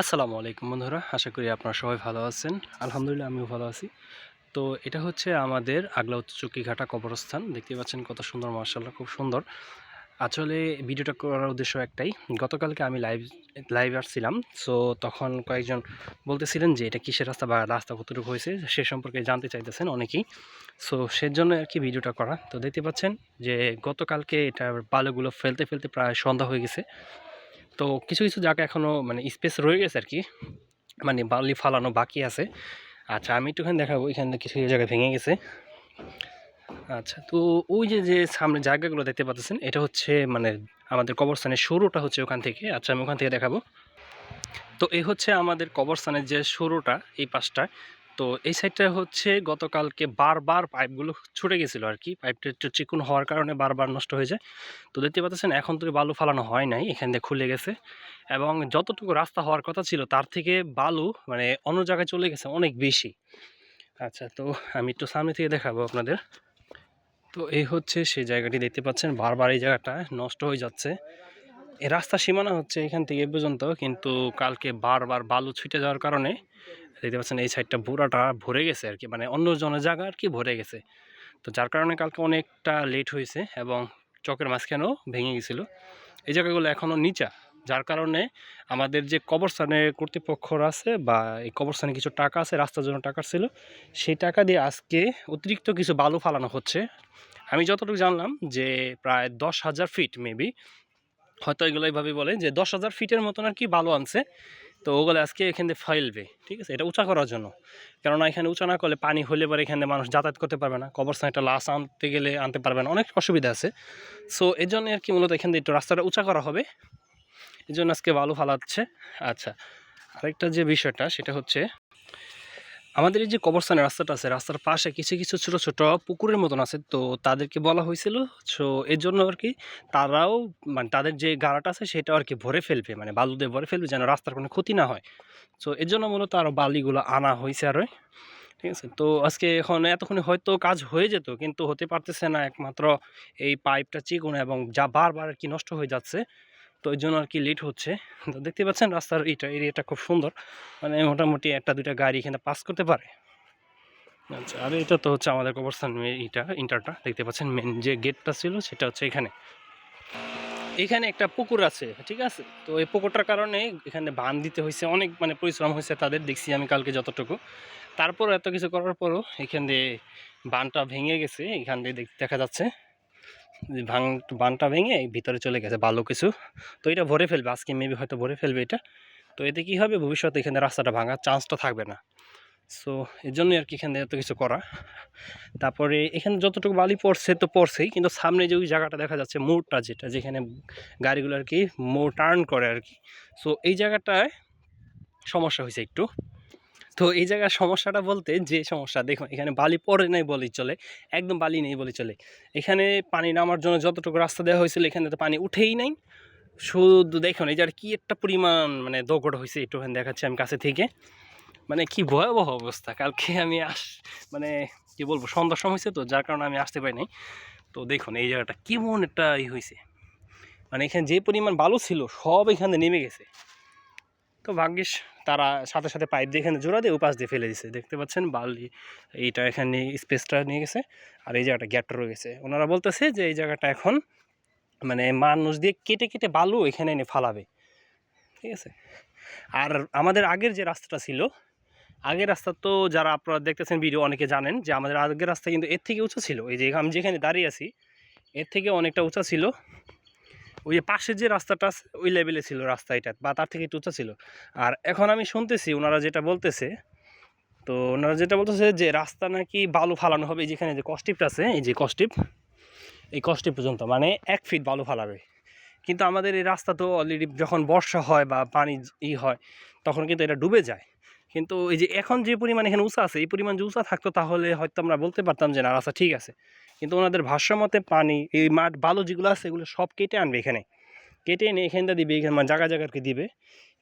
আসসালামু আলাইকুম বন্ধুরা, আশা করি আপনারা সবাই ভালো আছেন। আলহামদুলিল্লাহ, আমিও ভালো আছি। তো এটা হচ্ছে আমাদের আগলা চুকিঘাটা কবরস্থান। দেখতে পাচ্ছেন কত সুন্দর মার্শাল্লাহ খুব সুন্দর। আসলে ভিডিওটা করার উদ্দেশ্য একটাই, গতকালকে আমি লাইভ লাইভ আসছিলাম, সো তখন কয়েকজন বলতেছিলেন যে এটা কিসের রাস্তা বা রাস্তা কতটুকু হয়েছে, সে সম্পর্কে জানতে চাইতেছেন অনেকেই। সো সেজন্য আর কি ভিডিওটা করা। তো দেখতে পাচ্ছেন যে গতকালকে এটা বালুগুলো ফেলতে ফেলতে প্রায় সন্ধ্যা হয়ে গেছে। তো কিছু কিছু জায়গা এখনও মানে স্পেস রয়ে গেছে আর কি মানে বালি ফালানো বাকি আছে। আচ্ছা আমি একটুখানি দেখাবো, এখানে কিছু কিছু জায়গায় ভেঙে গেছে। আচ্ছা তো ওই যে যে সামনে জায়গাগুলো দেখতে পাচ্ছেন, এটা হচ্ছে মানে আমাদের কবরস্থানের শুরুটা হচ্ছে ওখান থেকে। আচ্ছা আমি ওখান থেকে দেখাবো। তো এই হচ্ছে আমাদের কবরস্থানের যে শুরুটা, এই পাশটা। তো এই সাইডটা হচ্ছে গতকালকে বারবার পাইপগুলো ছুটে গেছিল আর কি পাইপটা একটু চিকুন হওয়ার কারণে বারবার নষ্ট হয়ে যায়। তো দেখতে পাচ্ছেন, এখন তো বালু ফালানো হয় নাই, এখান দিয়ে খুলে গেছে। এবং যতটুকু রাস্তা হওয়ার কথা ছিল, তার থেকে বালু মানে অন্য জায়গায় চলে গেছে অনেক বেশি। আচ্ছা তো আমি একটু সামনে থেকে দেখাবো আপনাদের। তো এই হচ্ছে সেই জায়গাটি দেখতে পাচ্ছেন, বারবার এই জায়গাটা নষ্ট হয়ে যাচ্ছে। রাস্তা সীমানা হচ্ছে এখান থেকে পর্যন্ত, কিন্তু কালকে বারবার বালু ছুটে যাওয়ার কারণে দেখতে পাচ্ছেন এই সাইডটা পুরাটা ভরে গেছে আর কি মানে অন্য জনের জায়গা আর কি ভরে গেছে। তো যার কারণে কালকে অনেকটা লেট হয়েছে এবং চকের মাঝখানেও ভেঙে গেছিল। এই জায়গাগুলো এখনও নিচা, যার কারণে আমাদের যে কবরস্থানে কর্তৃপক্ষরা আছে বা এই কবরস্থানে কিছু টাকা আছে, রাস্তার জন্য টাকা ছিল, সেই টাকা দিয়ে আজকে অতিরিক্ত কিছু বালু ফালানো হচ্ছে। আমি যতটুকু জানলাম যে প্রায় দশ হাজার ফিট মেবি হয়তো এগুলো এইভাবে বলে যে দশ হাজার ফিটের মতন আর কি বালু আনছে, তো ওগুলো আজকে এখান থেকে ফাইলবে, ঠিক আছে? এটা উঁচা করার জন্য। কেননা এখানে উঁচা না করলে পানি হলে পরে এখানে মানুষ যাতায়াত করতে পারবে না, কবরস্থানে একটা লাশ আনতে গেলে আনতে পারবে না, অনেক অসুবিধা আছে। সো এই জন্য আর কি মূলত এখান থেকে একটু রাস্তাটা উঁচা করা হবে। এই জন্য আজকে বালু ফালাচ্ছে। আচ্ছা আরেকটা যে বিষয়টা, সেটা হচ্ছে আমাদের এই যে কবরস্থানের রাস্তাটা আছে, রাস্তার পাশে কিছু কিছু ছোট ছোট পুকুরের মতন আছে, তো তাদেরকে বলা হয়েছিল, সো এর জন্য আর কি তারাও মানে তাদের যে গাড়াটা আছে সেটা আর কি ভরে ফেলবে মানে বালু দিয়ে ভরে ফেলবে যেন রাস্তার কোনো ক্ষতি না হয়। সো এর জন্য মূলত আরও বালিগুলো আনা হয়েছে আরও ঠিক আছে? তো আজকে এখন এতক্ষণে হয়তো কাজ হয়ে যেত, কিন্তু হতে পারতেছে না, একমাত্র এই পাইপটা চিকুন এবং যা বারবার আর কি নষ্ট হয়ে যাচ্ছে। তো ওই জন্য আর কি লেট হচ্ছে। তো দেখতে পাচ্ছেন রাস্তার এইটা, এরিয়াটা খুব সুন্দর। মানে মোটামুটি একটা দুইটা গাড়ি এখানে পাস করতে পারে। আচ্ছা আর এটা তো হচ্ছে আমাদের কবরস্থান এইটা, ইন্টারটা। দেখতে পাচ্ছেন মেন যে গেটটা ছিল সেটা হচ্ছে এখানে। এখানে একটা পুকুর আছে, ঠিক আছে? তো এই পুকুরটার কারণে এখানে বান দিতে হয়েছে, অনেক মানে পরিশ্রম হয়েছে তাদের, দেখছি আমি কালকে যতটুকু। তারপর এত কিছু করার পরও এখান দিয়ে বানটা ভেঙে গেছে, এখান দিয়ে দেখা যাচ্ছে। ভাঙ, বানটা ভেঙে ভিতরে চলে গেছে ভালো কিছু। তো এটা ভরে ফেলবে, আজকে মেবি হয়তো ভরে ফেলবে এটা। তো এতে কী হবে? ভবিষ্যতে এখানে রাস্তাটা ভাঙার চান্সটা থাকবে না। সো এর জন্যই আর কি এখানে এত কিছু করা। তারপরে এখানে যতটুকু বালি পড়ছে তো পড়ছেই, কিন্তু সামনে যে ওই জায়গাটা দেখা যাচ্ছে, মোড়টা যেটা, যেখানে গাড়িগুলো আর কি মোড় টার্ন করে আর কি। সো এই জায়গাটায় সমস্যা হয়েছে একটু। তো এই জায়গার সমস্যাটা বলতে যে সমস্যা, দেখুন এখানে বালি পড়ে নাই বলেই চলে, একদম বালি নেই বলেই চলে। এখানে পানি নামার জন্য যতটুকু রাস্তা দেওয়া হয়েছিল, এখানে তো পানি উঠেই নাই। শুধু দেখুন, এই যে আর কি একটা পরিমাণ মানে দগড় হয়েছে, একটুখানি দেখাচ্ছি আমি কাছে থেকে। মানে কি ভয়াবহ অবস্থা, কালকে আমি আস মানে কি বলব, সন্ধ্যার সময় হয়েছে তো, যার কারণে আমি আসতে পারিনি তো দেখুন এই জায়গাটা কেমন একটা ই হয়েছে। মানে এখানে যে পরিমাণ বালু ছিল, সব এখানে নেমে গেছে। তো ভাগ্যিস তারা সাথে সাথে পাইপ দিয়ে এখানে জোড়া দিয়ে উপাস দিয়ে ফেলে দিছে। দেখতে পাচ্ছেন বালি, এইটা এখানে স্পেসটা নিয়ে গেছে। আর এই জায়গাটা গ্যাপটা রয়ে গেছে। ওনারা বলতেছে যে এই জায়গাটা এখন মানে মানুষ দিয়ে কেটে কেটে বালু এখানে এনে ফালাবে। ঠিক আছে? আর আমাদের আগের যে রাস্তাটা ছিল, আগের রাস্তা তো যারা আপনারা দেখতেছেন ভিডিও অনেকে জানেন যে আমাদের আগের রাস্তা কিন্তু এর থেকে উঁচু ছিল। এই যে আমি যেখানে দাঁড়িয়ে আছি, এর থেকে অনেকটা উঁচা ছিল। ওই যে পাশের যে রাস্তাটা আছে, ওই লেভেলে ছিল রাস্তা এটা বা তার থেকে একটু উঁচা ছিল। আর এখন আমি শুনতেছি ওনারা যেটা বলতেছে তো ওনারা যেটা বলতেছে যে রাস্তা নাকি বালু ফালানো হবে যেখানে যে কস্টিপটা আছে এই যে কস্টিপ এই কস্টিপ পর্যন্ত মানে এক ফিট বালু ফালাবে। কিন্তু আমাদের এই রাস্তা তো অলরেডি যখন বর্ষা হয় বা পানি ই হয় তখন কিন্তু এটা ডুবে যায়। কিন্তু এই যে এখন যে পরিমাণ এখানে উঁচা আছে এই পরিমাণ যে উঁচা থাকতো তাহলে হয়তো আমরা বলতে পারতাম যে না রাস্তা ঠিক আছে। কিন্তু ওনাদের ভাষ্য মতে পানি, এই মাঠ বালু যেগুলো আছে এগুলো সব কেটে আনবে এখানে। কেটে এনে এখানটা দিবে, এখানে জায়গা জায়গাকে দিবে।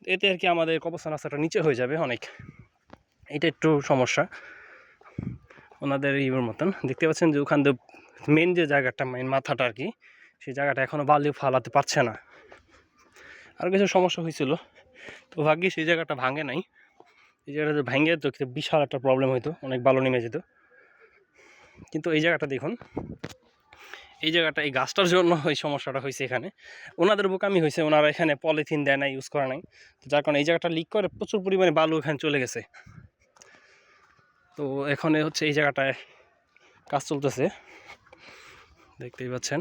এতে আর কি আমাদের কবস্থান রাস্তাটা নিচে হয়ে যাবে অনেক। এটা একটু সমস্যা। ওনাদের ইয়ের মতন। দেখতে পাচ্ছেন যে ওখান দিয়ে মেন যে জায়গাটা মেন মাথাটা আর কি, সেই জায়গাটা এখনও বালি ফালাতে পারছে না। আর কিছু সমস্যা হয়েছিল। তো ভাগ্যিস সেই জায়গাটা ভাঙে নাই। এই জায়গাটা ভাঙে তো বিশাল একটা প্রবলেম হতো অনেক ভালো নেমে যেত। কিন্তু এই জায়গাটা দেখুন। এই জায়গাটা এই গাছটার জন্য ওই সমস্যাটা হয়েছে এখানে। ওনাদের বোকামি হয়েছে, ওনারা এখানে পলিথিন দেয় না ইউজ করে নাই। তো যার কারণে এই জায়গাটা লিক করে প্রচুর পরিমাণে বালু এখানে চলে গেছে। তো এখানে হচ্ছে এই জায়গাটায় কাজ চলতেছে। দেখতেই পাচ্ছেন।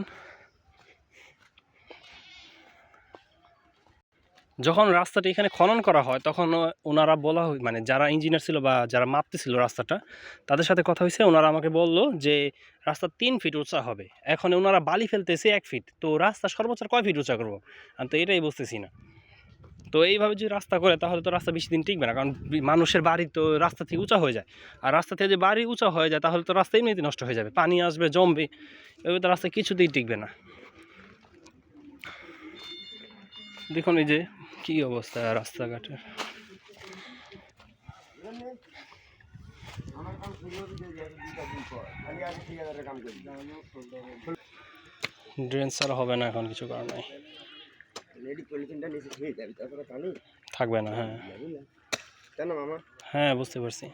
যখন রাস্তাটি এখানে খনন করা হয়, তখন ওনারা বলা হয় মানে যারা ইঞ্জিনিয়ার ছিল বা যারা মাপতেছিল রাস্তাটা, তাদের সাথে কথা হয়েছে। ওনারা আমাকে বলল যে, রাস্তা তিন ফিট উঁচা হবে। এখন ওনারা বালি ফেলতেছে এক ফিট তো রাস্তা সর্বোচ্চ কয় ফিট উঁচা করব? আমি তো এটাই বুঝতেছি না। তো এইভাবে যদি রাস্তা করে, তাহলে তো রাস্তা বেশি দিন টিকবে না। কারণ মানুষের বাড়ি তো রাস্তা থেকে উঁচা হয়ে যায়। আর রাস্তা থেকে যে বাড়ি উঁচা হয়ে যায়, তাহলে তো রাস্তা এমনিতে নষ্ট হয়ে যাবে। পানি আসবে, জমবে। এভাবে তো রাস্তা কিছুতেই টিকবে না। দেখুন এই যে কি অবস্থা রাস্তাঘাটের? ড্রেন ছাড়া হবে না এখন কিছু কারণ নাই। থাকবে না হ্যাঁ। কেন মামা হ্যাঁ বুঝতে পারছি।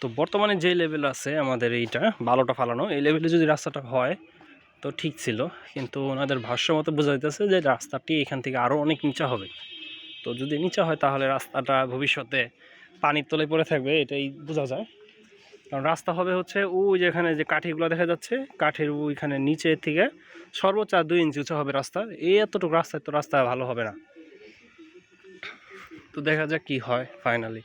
তো বর্তমানে যে লেভেল আছে আমাদের এইটা, বালোটা ফালানো, এই লেভেলে যদি রাস্তাটা হয়, তো ঠিক ছিল। কিন্তু ওনাদের ভাষ্য মতো বোঝা যাইতেছে যে রাস্তাটি এখান থেকে আরও অনেক নিচা হবে। তো যদি নিচা হয় তাহলে রাস্তাটা ভবিষ্যতে পানির তলে পড়ে থাকবে, এটাই বোঝা যায়। কারণ রাস্তা হবে হচ্ছে ওই যেখানে যে কাঠিগুলো দেখা যাচ্ছে, কাঠের ওইখানে নিচে থেকে সর্বোচ্চ আর দুই ইঞ্চি উঁচু হবে রাস্তা। এই এতটুকু রাস্তায় তো রাস্তা ভালো হবে না। তো দেখা যাক কি হয় ফাইনালি